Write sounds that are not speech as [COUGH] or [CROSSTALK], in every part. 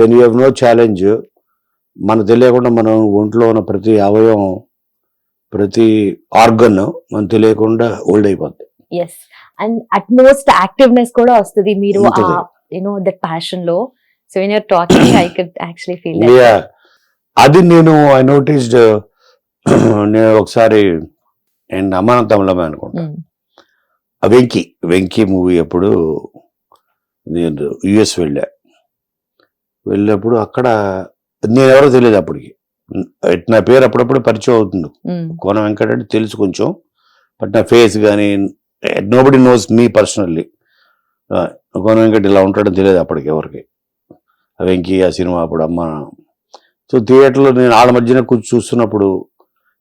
When you have no challenge మనకు తెలియకుండా మనం ఒంట్లో ఉన్న ప్రతి అవయవం ప్రతి ఆర్గన్ మనకు తెలియకుండా ఓల్డ్ అయిపోద్ది. ఎస్ అండ్ అట్మోస్ట్ యాక్టివ్నెస్ కూడా వస్తుంది. మీరు. You know that ప్యాషన్లో. So you're talking I could actually feel. అది నేను ఐ నోటీస్డ్ నేను ఒకసారి అండ్ అమానంతంలో అనుకుంటా. Hmm. వెంకీ వెంకీ మూవీ అప్పుడు నేను యుఎస్ వెళ్ళా. వెళ్ళినప్పుడు అక్కడ నేను ఎవరో తెలియదు అప్పటికి. నా పేరు అప్పుడప్పుడు పరిచయం అవుతుంది కోన వెంకట అంటే తెలుసు కొంచెం. బట్ నా ఫేస్ కానీ nobody knows me personally Kona Venkata ఇలా ఉంటాడని తెలియదు అప్పటికి ఎవరికి. వెంకీ ఆ సినిమా అప్పుడు అమ్మ. సో థియేటర్లో నేను వాళ్ళ మధ్యన కూర్చు చూస్తున్నప్పుడు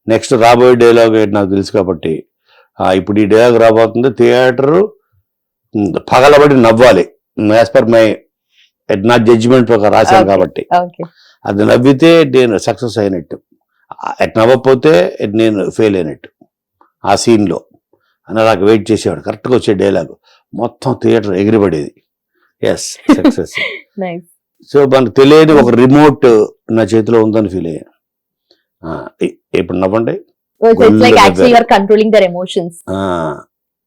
నెక్స్ట్ రాబోయే డైలాగ్ ఏంటి నాకు తెలుసు కాబట్టి ఇప్పుడు ఈ డైలాగ్ రాబోతుంది. థియేటర్ పగలబడి నవ్వాలి. యాజ్ పర్ మై నా జడ్జిమెంట్ ప్రకారం రాశాను. కాబట్టి. అది నవ్వితే నేను సక్సెస్ అయినట్టు. అట్ నవ్వకపోతే నేను ఫెయిల్ అయినట్టు. ఆ సీన్లో అని నాకు వెయిట్ చేసేవాడు. కరెక్ట్గా వచ్చే డైలాగ్ మొత్తం థియేటర్ ఎగిరిపడేది. ఎస్ సక్సెస్ సో మనకు తెలియని ఒక రిమోట్ నా చేతిలో ఉందని ఫీల్ అయ్యాను ఇ- ఇప్పుడు నవ్వండి?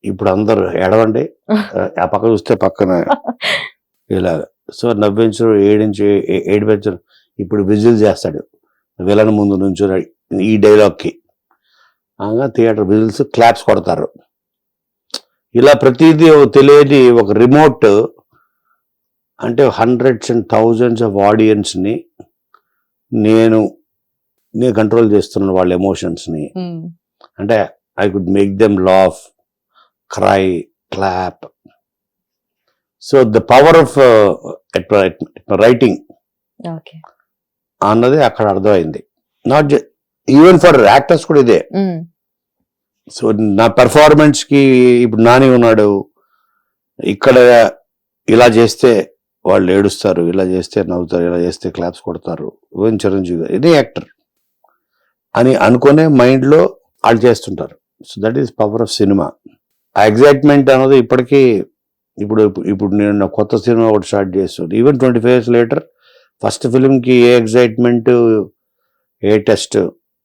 ఇప్పుడు అందరు ఎడవండి [LAUGHS] ఆ పక్క చూస్తే పక్కన [LAUGHS] ఇలా సో నవ్వించడం ఏడించు ఏ- ఏడిపించడం ఇప్పుడు విజిల్ చేస్తాడు. విలన్ ముందు నుంచి ఈ డైలాగ్కి. అనగా థియేటర్ విజిల్స్ క్లాప్స్ కొడతారు. ఇలా ప్రతిదీ తెలియని ఒక రిమోట్ అంటే హండ్రెడ్స్ అండ్ థౌజండ్స్ ఆఫ్ ఆడియన్స్ని నేను నేను కంట్రోల్ చేస్తున్నాను వాళ్ళ ఎమోషన్స్ని. అంటే I could make them laugh cry clap so the power of writing అన్నది అక్కడ అర్థమైంది. నాట్ ఈవెన్ ఫర్ యాక్టర్స్ కూడా ఇదే. సో నా performance కి ఇప్పుడు నాని ఉన్నాడు. ఇక్కడ ఇలా చేస్తే వాళ్ళు ఏడుస్తారు ఇలా చేస్తే నవ్వుతారు ఇలా చేస్తే క్లాప్స్ కొడతారు. ఈవెన్ చిరంజీవి గారు. ఇదే యాక్టర్ అని అనుకునే మైండ్లో వాళ్ళు చేస్తుంటారు. So that is power of cinema ఆ ఎగ్జైట్మెంట్ అన్నది ఇప్పటికీ ఇప్పుడు ఇప్పుడు నేను నా కొత్త సినిమా ఒకటి స్టార్ట్ చేస్తుంది even twenty five years later first ఫిల్మ్కి ఏ ఎగ్జైట్మెంట్ ఏ టెస్ట్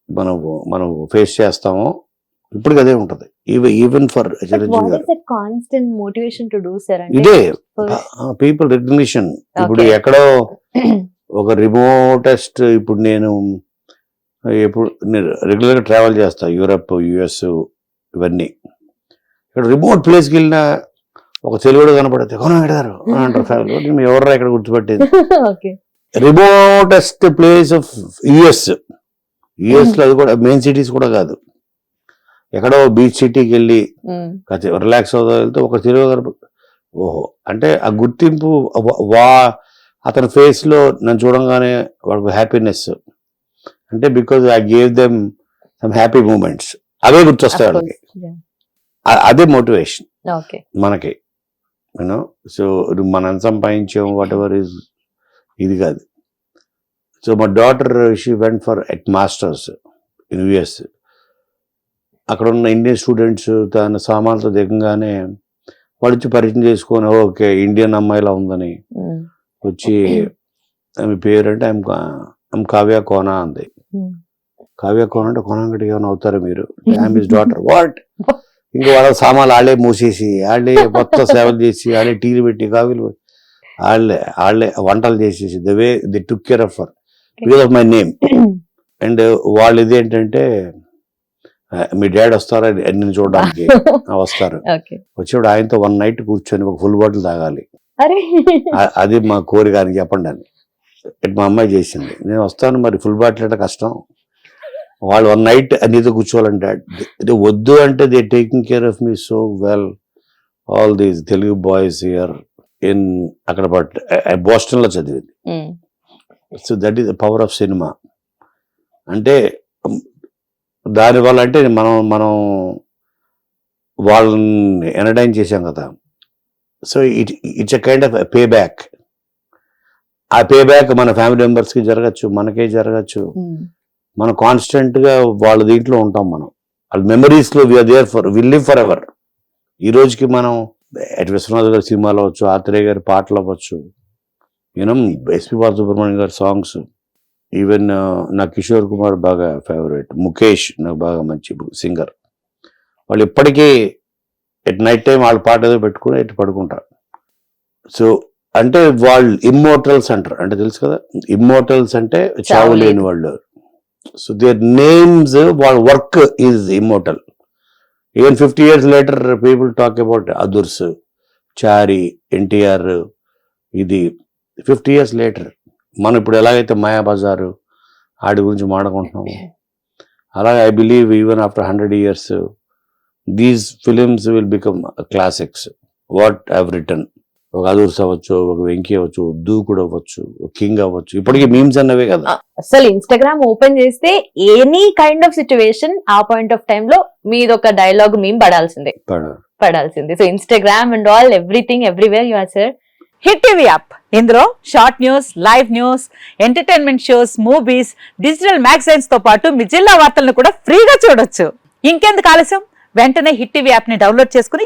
మనం మనం ఫేస్ చేస్తామో ఇప్పుడు అదే ఉంటుంది. ఈవెన్ ఫర్ ఇదే పీపుల్ రికగ్నిషన్ ఇప్పుడు. ఎక్కడో ఒక రిమోటెస్ట్ ఇప్పుడు నేను ఎప్పుడు నేను రెగ్యులర్గా ట్రావెల్ చేస్తా యూరప్ యుఎస్ ఇవన్నీ. ఇక్కడ రిమోట్ ప్లేస్కి వెళ్ళినా ఒక తెలుగుడు కనపడితే కొన పెడతారు అంటారు ఫ్యామిలీ [LAUGHS] నేను ఎవర్రా ఇక్కడ గుర్తుపెట్టేది? Remotest place of US. యుఎస్లో అది కూడా మెయిన్ సిటీస్ కూడా కాదు. ఎక్కడో బీచ్ సిటీకి వెళ్ళి రిలాక్స్ అవుతా వెళ్తే ఒక తెలుగు కనప- ఓహో. అంటే ఆ గుర్తింపు వా- అతని ఫేస్లో నన్ను చూడంగానే వాడికి హ్యాపీనెస్ అంటే because I gave them some happy moments అవే గుర్తొస్తాయి వాళ్ళకి. అదే మోటివేషన్ మనకి. యూనో సో మనం సంపాదించాం వాట్ ఎవర్ ఇస్ ఇది కాదు. సో మా daughter she went for at masters in US అక్కడ ఉన్న ఇండియన్ స్టూడెంట్స్ తన సామాన్లతో దిగంగానే వాళ్ళు వచ్చి పరిచయం చేసుకొని ఓకే ఇండియన్ అమ్మాయిలా ఉందని. వచ్చి ఆమె పేరు అంటే ఐమ్ ఐమ్ కావ్య కోనా అంది. కావ్య కోన అంటే కోనంగడి ఏమైనా అవుతారా మీరు? [LAUGHS] డాటర్ వాట్ [LAUGHS] ఇంకా వాళ్ళ సామాన్లు వాళ్ళే మూసేసి వాళ్ళే మొత్తం సేవలు చేసి వాళ్ళే టీలు పెట్టి కాఫీలు వాళ్ళే వాళ్ళే వంటలు చేసేసి the way they took care of for because of my name. And వాళ్ళు ఇది ఏంటంటే ఆ, మీ డాడీ వస్తారా నిన్ను చూడడానికి? వస్తారు. [LAUGHS] వచ్చేవాడు ఆయనతో వన్ నైట్ కూర్చొని ఒక ఫుల్ బాటిల్ తాగాలి. అది మా కోరిక అని చెప్పండి అని. ఇటు మా అమ్మాయి చేసింది. నేను వస్తాను మరి ఫుల్ బాటిల్ అంటే కష్టం. వాళ్ళు వన్ నైట్ నీతో కూర్చోవాలంటే వద్దు అంటే they taking care of me so well all these Telugu boys here in అక్కడ బట్ బోస్టన్లో చదివింది. So that is the power of cinema అంటే దానివల్ల అంటే మనం మనం వాళ్ళని ఎనడైన్ చేశాం కదా. So it it's a kind of pay back ఆ పే బ్యాక్ మన ఫ్యామిలీ మెంబర్స్కి జరగచ్చు మనకే జరగచ్చు. మనం కాన్స్టెంట్గా వాళ్ళ దీంట్లో ఉంటాం మనం. వాళ్ళ మెమరీస్లో we are there for will live forever ఈ రోజుకి మనం ఎట్ విశ్వనాథ్ గారి సినిమాలు అవ్వచ్చు ఆత్రేయ గారి పాటలు అవ్వచ్చు యూనో ఎస్పి బాలసుబ్రహ్మణ్యం గారి సాంగ్స్ ఈవెన్ నా కిషోర్ కుమార్ బాగా ఫేవరెట్ ముఖేష్ నాకు బాగా మంచి సింగర్ వాళ్ళు ఇప్పటికీ ఎట్ నైట్ టైం వాళ్ళ పాట ఏదో పెట్టుకుని ఎటు పడుకుంటారు. సో అంటే వాళ్ళు ఇమ్మోటల్స్ అంటారు. అంటే తెలుసు కదా? ఇమ్మోటల్స్ అంటే చావు లేని వాళ్ళు సో దేర్ నేమ్స్ వాళ్ళ work is immortal even fifty years later people talk about Adhurs Chari NTR ఇది ఫిఫ్టీ ఇయర్స్ లేటర్ మనం ఇప్పుడు ఎలాగైతే మాయాబజారు ఆడి గురించి మాడుకుంటున్నాము అలాగే I believe even after hundred years these films will become classics what have return ఒక అదూర్స్ అవ్వచ్చు ఒక వెంకీ అవ్వచ్చు దూకుడు అవ్వచ్చు కింగ్ అవ్వచ్చు. ఇప్పటికీ మీమ్స్ అన్నవే కదా. అసలు ఇన్స్టాగ్రామ్ ఓపెన్ చేస్తే ఎనీ కైండ్ ఆఫ్ సిచ్యువేషన్ ఆ పాయింట్ ఆఫ్ టైం లో మీది ఒక డైలాగ్ మేము పడాల్సిందే. పడాల్సిందే so Instagram and all everything everywhere you are sir hit TV app ఇందులో short news live news entertainment shows movies digital మ్యాగజైన్స్తో పాటు మీ జిల్లా వార్తలను కూడా ఫ్రీగా చూడొచ్చు. ఇంకెందుకు ఆలస్యం? వెంటనే హిట్ టీవీ యాప్ని డౌన్లోడ్ చేసుకుని